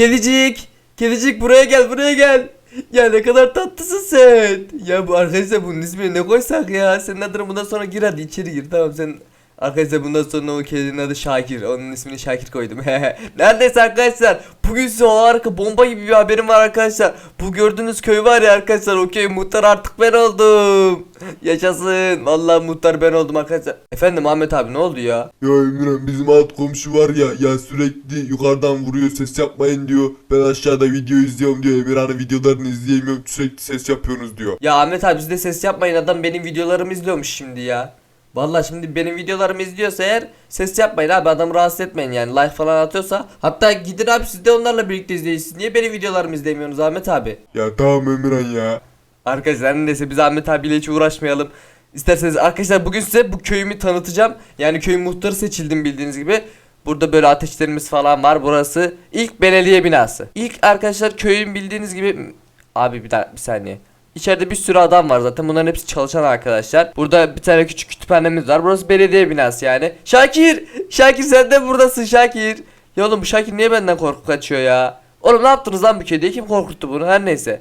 Kedicik. Kedicik buraya gel buraya gel. Ya ne kadar tatlısın sen. Ya bu arkadaşlar bunun ismini ne koysak ya. Senin adını bundan sonra gir hadi içeri gir. Tamam sen Arkadaşlar bundan sonra o kedinin adı Şakir. Onun ismini Şakir koydum. Neredeyse arkadaşlar. Bugün size harika bomba gibi bir haberim var arkadaşlar. Bu gördüğünüz köy var ya arkadaşlar. O köy muhtar artık ben oldum. Yaşasın. Vallahi muhtar ben oldum arkadaşlar. Efendim Ahmet abi ne oldu ya? Ya Emirhan bizim alt komşu var ya ya sürekli yukarıdan vuruyor ses yapmayın diyor. Ben aşağıda video izliyorum diyor. Emirhan'ın videolarını izleyemiyorum sürekli ses yapıyorsunuz diyor. Ya Ahmet abi siz de ses yapmayın adam benim videolarımı izliyormuş şimdi ya. Vallahi şimdi benim videolarımı izliyorsa eğer ses yapmayın abi adamı rahatsız etmeyin yani like falan atıyorsa. Hatta gidin abi siz de onlarla birlikte izleyin. Siz niye benim videolarımı izlemiyorsunuz Ahmet abi? Ya tamam Emirhan ya. Arkadaşlar neyse biz Ahmet abiyle hiç uğraşmayalım. İsterseniz arkadaşlar bugün size bu köyümü tanıtacağım. Yani köyün muhtarı seçildim bildiğiniz gibi. Burada böyle ateşlerimiz falan var. Burası ilk belediye binası. İlk arkadaşlar köyün bildiğiniz gibi abi bir, daha, bir saniye. İçeride bir sürü adam var zaten. Bunların hepsi çalışan arkadaşlar. Burada bir tane küçük kütüphanemiz var. Burası belediye binası yani. Şakir! Şakir sen de buradasın Şakir. Ya oğlum bu Şakir niye benden korku kaçıyor ya? Oğlum ne yaptınız lan bu köyde? Kim korkuttu bunu? Her neyse.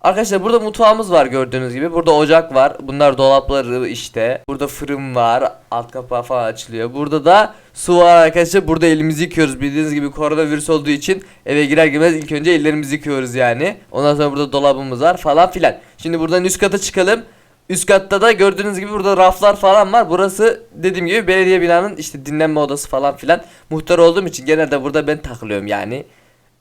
Arkadaşlar burada mutfağımız var gördüğünüz gibi. Burada ocak var. Bunlar dolapları işte. Burada fırın var. Alt kapağı falan açılıyor. Burada da su var arkadaşlar. Burada elimizi yıkıyoruz. Bildiğiniz gibi koronavirüs olduğu için eve girer girmez ilk önce ellerimizi yıkıyoruz yani. Ondan sonra burada dolabımız var falan filan. Şimdi buradan üst kata çıkalım. Üst katta da gördüğünüz gibi burada raflar falan var. Burası dediğim gibi belediye binanın işte dinlenme odası falan filan. Muhtar olduğum için genelde burada ben takılıyorum yani.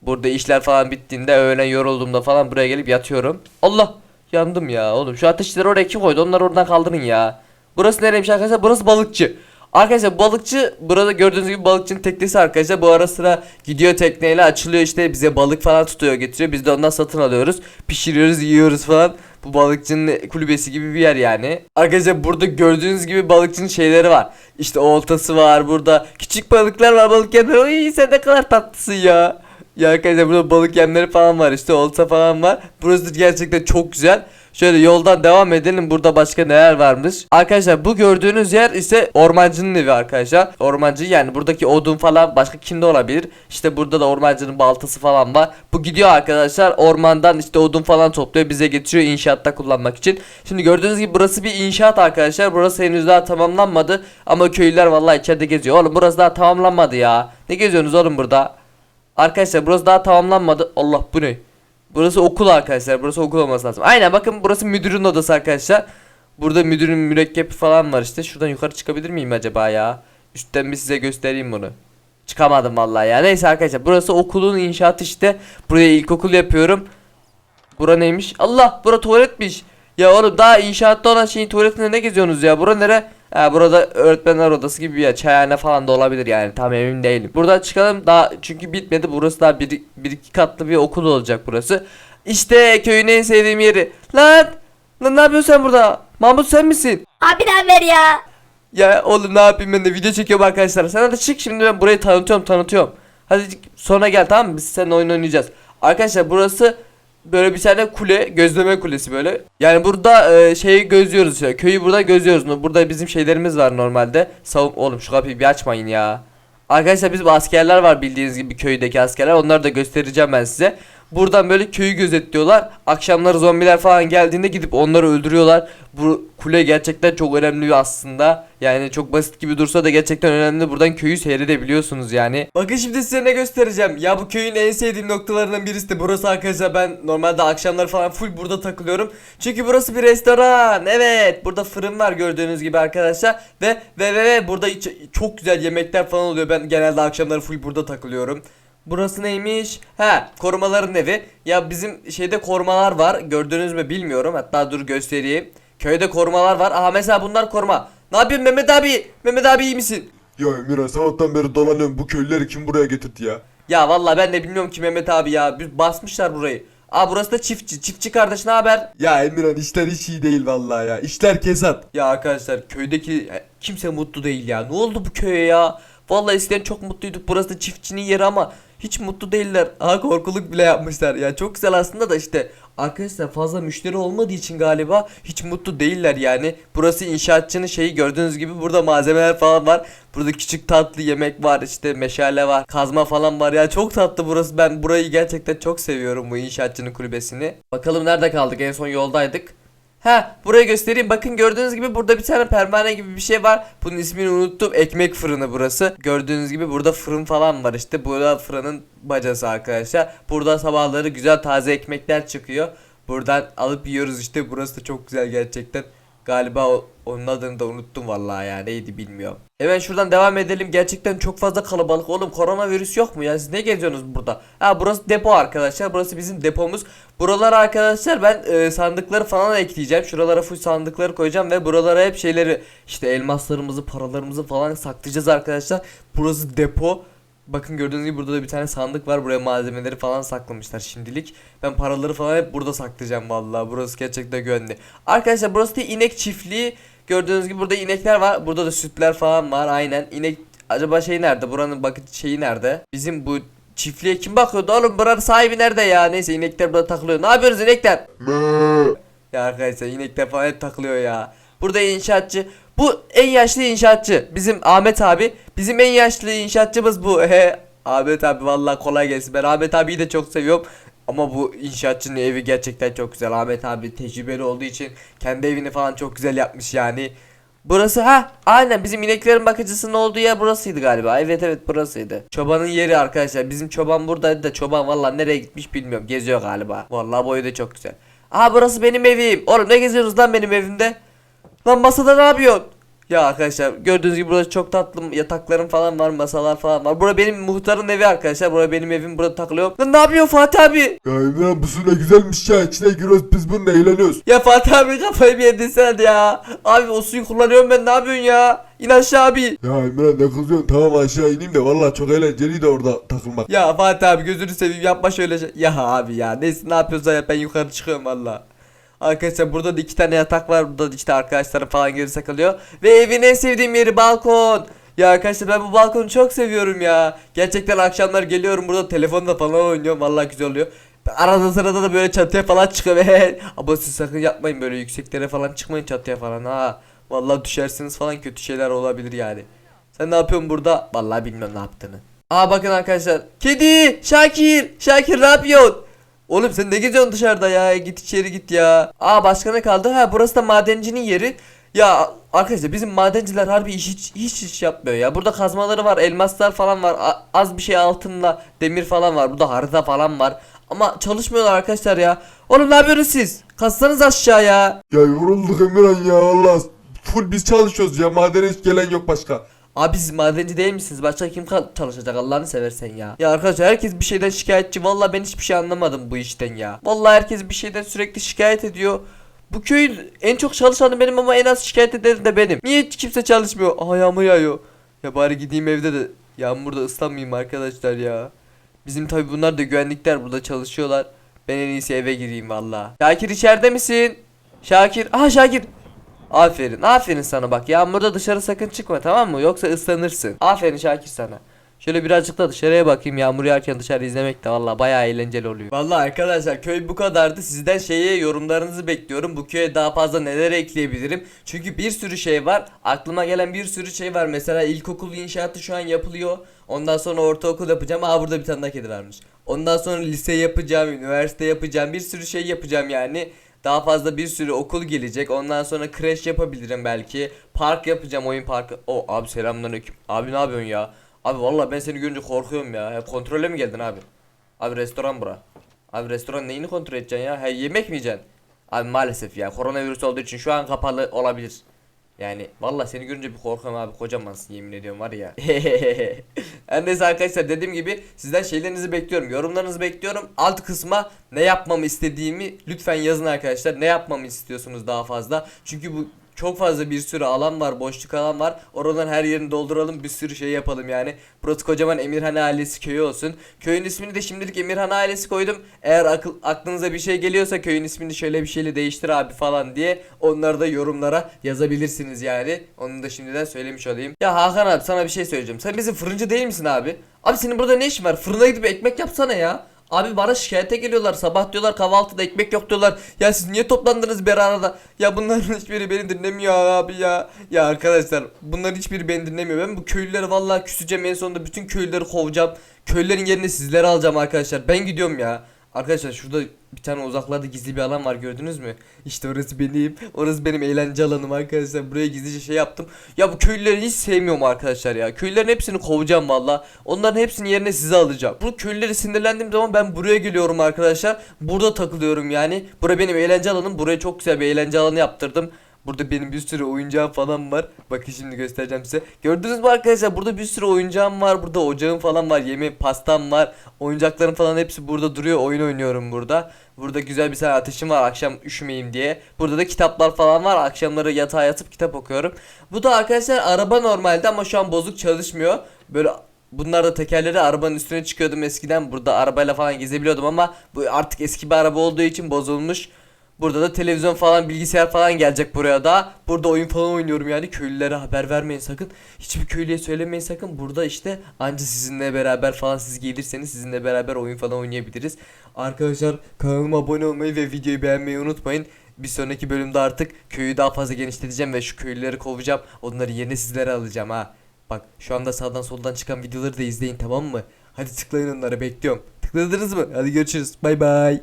Burada işler falan bittiğinde öğlen yorulduğumda falan buraya gelip yatıyorum. Allah yandım ya oğlum şu ateşleri oraya kim koydu onları oradan kaldırın ya. Burası nereymiş arkadaşlar burası balıkçı. Arkadaşlar balıkçı burada gördüğünüz gibi balıkçının teknesi arkadaşlar bu ara sıra gidiyor tekneyle açılıyor işte bize balık falan tutuyor getiriyor biz de ondan satın alıyoruz pişiriyoruz yiyoruz falan bu balıkçının kulübesi gibi bir yer yani. Arkadaşlar burada gördüğünüz gibi balıkçının şeyleri var. İşte oltası var burada küçük balıklar var balık yemleri Oy sen ne kadar tatlısın ya. Ya arkadaşlar burada balık yemleri falan var işte olta falan var. Burası gerçekten çok güzel. Şöyle yoldan devam edelim burada başka neler varmış. Arkadaşlar bu gördüğünüz yer ise ormancının evi arkadaşlar. Ormancı yani buradaki odun falan başka kimde olabilir. İşte burada da ormancının baltası falan var. Bu gidiyor arkadaşlar ormandan işte odun falan topluyor bize getiriyor inşaatta kullanmak için. Şimdi gördüğünüz gibi burası bir inşaat arkadaşlar. Burası henüz daha tamamlanmadı ama köylüler vallahi içeride geziyor. Oğlum burası daha tamamlanmadı ya. Ne geziyorsunuz oğlum burada? Arkadaşlar burası daha tamamlanmadı. Allah bu ne? Burası okul arkadaşlar. Burası okul olması lazım. Aynen bakın burası müdürün odası arkadaşlar. Burada müdürün mürekkebi falan var işte. Şuradan yukarı çıkabilir miyim acaba ya? Üstten bir size göstereyim bunu. Çıkamadım vallahi ya. Neyse arkadaşlar burası okulun inşaatı işte. Buraya ilkokul yapıyorum. Bura neymiş? Allah bura tuvaletmiş. Ya oğlum daha inşaatta olan şeyin tuvaletinde ne geziyorsunuz ya? Bura nere? Ha burada öğretmenler odası gibi bir yer. Çayhane falan da olabilir yani. Tam emin değilim. Buradan çıkalım daha çünkü bitmedi. Burası daha bir, bir iki katlı bir okul olacak burası. İşte köyün en sevdiğim yeri. Lan! Lan ne yapıyorsun sen burada? Mahmut sen misin? Abi ne ver ya? Ya oğlum ne yapayım ben de video çekiyorum arkadaşlar. Sen hadi çık şimdi ben burayı tanıtıyorum tanıtıyorum. Hadi sonra gel tamam mı? Biz seninle oyun oynayacağız. Arkadaşlar burası böyle bir tane kule, gözleme kulesi böyle. Yani burada e, şeyi gözlüyoruz ya. Köyü burada gözlüyoruz. Burada bizim şeylerimiz var normalde. Savun oğlum şu kapıyı bir açmayın ya. Arkadaşlar bizim askerler var bildiğiniz gibi köydeki askerler. Onları da göstereceğim ben size. Buradan böyle köyü gözetliyorlar. Akşamları zombiler falan geldiğinde gidip onları öldürüyorlar. Bu kule gerçekten çok önemli aslında. Yani çok basit gibi dursa da gerçekten önemli. Buradan köyü seyredebiliyorsunuz yani. Bakın şimdi size ne göstereceğim. Ya bu köyün en sevdiğim noktalarından birisi de burası arkadaşlar. Ben normalde akşamları falan full burada takılıyorum. Çünkü burası bir restoran. Evet. Burada fırın var gördüğünüz gibi arkadaşlar. Ve ve ve, ve burada çok güzel yemekler falan oluyor. Ben genelde akşamları full burada takılıyorum. Burası neymiş? Ha, korumaların evi. Ya bizim şeyde korumalar var. Gördünüz mü bilmiyorum. Hatta dur göstereyim. Köyde korumalar var. Aha mesela bunlar koruma. Ne yapıyorsun Mehmet abi? Mehmet abi iyi misin? Ya Emirhan sabahtan beri dolanıyorum bu köylüleri kim buraya getirdi ya? Ya vallahi ben de bilmiyorum ki Mehmet abi ya. Bir basmışlar burayı. Aa burası da çiftçi. Çiftçi kardeş ne haber? Ya Emirhan işler hiç iyi değil vallahi ya. İşler kesat. Ya arkadaşlar köydeki e, kimse mutlu değil ya. Ne oldu bu köye ya? Vallahi eskiden çok mutluyduk. Burası da çiftçinin yeri ama hiç mutlu değiller. Aha korkuluk bile yapmışlar. Ya çok güzel aslında da işte arkadaşlar fazla müşteri olmadığı için galiba hiç mutlu değiller yani. Burası inşaatçının şeyi gördüğünüz gibi burada malzemeler falan var. Burada küçük tatlı yemek var işte meşale var kazma falan var ya çok tatlı burası ben burayı gerçekten çok seviyorum bu inşaatçının kulübesini. Bakalım nerede kaldık en son yoldaydık. Ha burayı göstereyim bakın gördüğünüz gibi burada bir tane pervane gibi bir şey var. Bunun ismini unuttum ekmek fırını burası. Gördüğünüz gibi burada fırın falan var işte. Burada fırının bacası arkadaşlar. Burada sabahları güzel taze ekmekler çıkıyor. Buradan alıp yiyoruz işte burası da çok güzel gerçekten. Galiba onun adını da unuttum vallahi ya neydi bilmiyorum. Hemen şuradan devam edelim. Gerçekten çok fazla kalabalık. Oğlum koronavirüs yok mu ya? Siz ne geziyorsunuz burada? Ha burası depo arkadaşlar. Burası bizim depomuz. Buralara arkadaşlar ben e, sandıkları falan ekleyeceğim. Şuralara full sandıkları koyacağım ve buralara hep şeyleri işte elmaslarımızı, paralarımızı falan saklayacağız arkadaşlar. Burası depo. Bakın gördüğünüz gibi burada da bir tane sandık var. Buraya malzemeleri falan saklamışlar şimdilik. Ben paraları falan hep burada saklayacağım vallahi. Burası gerçekten güvenli. Arkadaşlar burası da inek çiftliği. Gördüğünüz gibi burada inekler var. Burada da sütler falan var. Aynen. İnek acaba şey nerede? Buranın bakın şeyi nerede? Bizim bu çiftliğe kim bakıyordu oğlum? Buranın sahibi nerede ya? Neyse inekler burada takılıyor. Ne yapıyorsunuz inekler? Ya arkadaşlar inekler falan hep takılıyor ya. Burada inşaatçı. Bu en yaşlı inşaatçı. Bizim Ahmet abi. Bizim en yaşlı inşaatçımız bu. He. Ahmet abi vallahi kolay gelsin. Ben Ahmet abiyi de çok seviyorum. Ama bu inşaatçının evi gerçekten çok güzel. Ahmet abi tecrübeli olduğu için kendi evini falan çok güzel yapmış yani. Burası ha aynen bizim ineklerin bakıcısının olduğu yer burasıydı galiba. Evet evet burasıydı. Çobanın yeri arkadaşlar. Bizim çoban buradaydı da çoban vallahi nereye gitmiş bilmiyorum. Geziyor galiba. Vallahi boyu da çok güzel. Aha burası benim evim. Oğlum ne geziyorsunuz lan benim evimde? Lan masada ne yapıyorsun? Ya arkadaşlar gördüğünüz gibi burada çok tatlı yataklarım falan var masalar falan var. Bura benim muhtarın evi arkadaşlar. Bura benim evim burada takılıyorum. Lan ne yapıyorsun Fatih abi? Ya Emirhan bu su ne güzelmiş ya. İçine giriyoruz biz bununla eğleniyoruz. Ya Fatih abi kafayı bir yedin sen ya. Abi o suyu kullanıyorum ben ne yapıyorsun ya? İn aşağı abi. Ya Emirhan ne kızıyorsun? Tamam aşağı ineyim de vallahi çok eğlenceliydi orada takılmak. Ya Fatih abi gözünü seveyim yapma şöyle şey. Ya abi ya neyse ne yapıyorsan ya ben yukarı çıkıyorum valla. Arkadaşlar burada da iki tane yatak var. Burada da işte arkadaşlarım falan geri sakılıyor. Ve evin en sevdiğim yeri balkon. Ya arkadaşlar ben bu balkonu çok seviyorum ya. Gerçekten akşamlar geliyorum burada telefonda falan oynuyorum. Vallahi güzel oluyor. Arada sırada da böyle çatıya falan çıkıyor ama siz sakın yapmayın böyle yükseklere falan çıkmayın çatıya falan ha. Vallahi düşersiniz falan kötü şeyler olabilir yani. Sen ne yapıyorsun burada? Vallahi bilmem ne yaptığını. Aa bakın arkadaşlar. Kedi! Şakir! Şakir ne yapıyorsun? Oğlum sen ne geziyorsun dışarıda ya? Git içeri git ya. Aa başka ne kaldı? Ha burası da madencinin yeri. Ya arkadaşlar bizim madenciler harbi iş hiç, hiç iş yapmıyor ya. Burada kazmaları var, elmaslar falan var. a- az bir şey altınla demir falan var. Burada harita falan var. Ama çalışmıyorlar arkadaşlar ya. Oğlum ne yapıyorsunuz siz? Kassanız aşağıya. Ya yorulduk Emirhan ya vallahi. Full biz çalışıyoruz ya. Madene hiç gelen yok başka. Abi siz madenci değil misiniz? Başka kim çalışacak Allah'ını seversen ya. Ya arkadaşlar herkes bir şeyden şikayetçi. Vallahi ben hiçbir şey anlamadım bu işten ya. Vallahi herkes bir şeyden sürekli şikayet ediyor. Bu köyün en çok çalışanı benim ama en az şikayet edeni de benim. Niye hiç kimse çalışmıyor? Aha yağmur yağıyor. Ya bari gideyim evde de yağmurda ıslanmayayım arkadaşlar ya. Bizim tabi bunlar da güvenlikler burada çalışıyorlar. Ben en iyisi eve gireyim valla. Şakir içeride misin? Şakir. Aha Şakir. Aferin. Aferin sana bak. Yağmurda dışarı sakın çıkma tamam mı? Yoksa ıslanırsın. Aferin Şakir sana. Şöyle birazcık da dışarıya bakayım. Yağmur yağarken dışarı izlemek de valla bayağı eğlenceli oluyor. Valla arkadaşlar köy bu kadardı. Sizden şeye yorumlarınızı bekliyorum. Bu köye daha fazla neler ekleyebilirim? Çünkü bir sürü şey var. Aklıma gelen bir sürü şey var. Mesela ilkokul inşaatı şu an yapılıyor. Ondan sonra ortaokul yapacağım. Aa burada bir tane daha kedi varmış. Ondan sonra lise yapacağım, üniversite yapacağım. Bir sürü şey yapacağım yani. Daha fazla bir sürü okul gelecek. Ondan sonra kreş yapabilirim belki. Park yapacağım, oyun parkı. O abi selamünaleyküm. Abi ne yapıyorsun ya? Abi vallahi ben seni görünce korkuyorum ya. Hep kontrole mi geldin abi? Abi restoran bura. Abi restoran neyini kontrol edeceksin ya? He yemek mi yiyeceksin? Abi maalesef ya koronavirüs olduğu için şu an kapalı olabilir. Yani vallahi seni görünce bir korkuyorum abi kocamansın yemin ediyorum var ya. Her neyse arkadaşlar dediğim gibi sizden şeylerinizi bekliyorum. Yorumlarınızı bekliyorum. Alt kısma ne yapmamı istediğimi lütfen yazın arkadaşlar. Ne yapmamı istiyorsunuz daha fazla? Çünkü bu çok fazla bir sürü alan var, boşluk alan var. Oraların her yerini dolduralım, bir sürü şey yapalım yani. Burası kocaman Emirhan ailesi köyü olsun. Köyün ismini de şimdilik Emirhan ailesi koydum. Eğer akıl, aklınıza bir şey geliyorsa köyün ismini şöyle bir şeyle değiştir abi falan diye onları da yorumlara yazabilirsiniz yani. Onu da şimdiden söylemiş olayım. Ya Hakan abi sana bir şey söyleyeceğim. Sen bizim fırıncı değil misin abi? Abi senin burada ne işin var? Fırına gidip ekmek yapsana ya. Abi bana şikayete geliyorlar. Sabah diyorlar kahvaltıda ekmek yok diyorlar. Ya siz niye toplandınız bir arada? Ya bunların hiçbiri beni dinlemiyor abi ya. Ya arkadaşlar bunların hiçbiri beni dinlemiyor. Ben bu köylüleri vallahi küseceğim. En sonunda bütün köylüleri kovacağım. Köylülerin yerine sizleri alacağım arkadaşlar. Ben gidiyorum ya Arkadaşlar şurada bir tane uzaklarda gizli bir alan var gördünüz mü? İşte orası benim. Orası benim eğlence alanım arkadaşlar. Buraya gizlice şey yaptım. Ya bu köylüleri hiç sevmiyorum arkadaşlar ya. Köylülerin hepsini kovacağım valla. Onların hepsini yerine size alacağım. Bu köylüleri sinirlendiğim zaman ben buraya geliyorum arkadaşlar. Burada takılıyorum yani. Bura benim eğlence alanım. Buraya çok güzel bir eğlence alanı yaptırdım. Burada benim bir sürü oyuncağım falan var. Bakın şimdi göstereceğim size. Gördünüz mü arkadaşlar? Burada bir sürü oyuncağım var. Burada ocağım falan var. Yemeğim, pastam var. Oyuncaklarım falan hepsi burada duruyor. Oyun oynuyorum burada. Burada güzel bir tane ateşim var akşam üşümeyeyim diye. Burada da kitaplar falan var. Akşamları yatağa yatıp kitap okuyorum. Bu da arkadaşlar araba normalde ama şu an bozuk çalışmıyor. Böyle Bunlar da tekerleri arabanın üstüne çıkıyordum eskiden. Burada arabayla falan gezebiliyordum ama bu artık eski bir araba olduğu için bozulmuş. Burada da televizyon falan bilgisayar falan gelecek buraya da. Burada oyun falan oynuyorum yani köylülere haber vermeyin sakın. Hiçbir köylüye söylemeyin sakın. Burada işte anca sizinle beraber falan siz gelirseniz sizinle beraber oyun falan oynayabiliriz. Arkadaşlar kanalıma abone olmayı ve videoyu beğenmeyi unutmayın. Bir sonraki bölümde artık köyü daha fazla genişleteceğim ve şu köylüleri kovacağım. Onları yerine sizlere alacağım ha. Bak şu anda sağdan soldan çıkan videoları da izleyin tamam mı? Hadi tıklayın onlara bekliyorum. Tıkladınız mı? Hadi görüşürüz. Bay bay.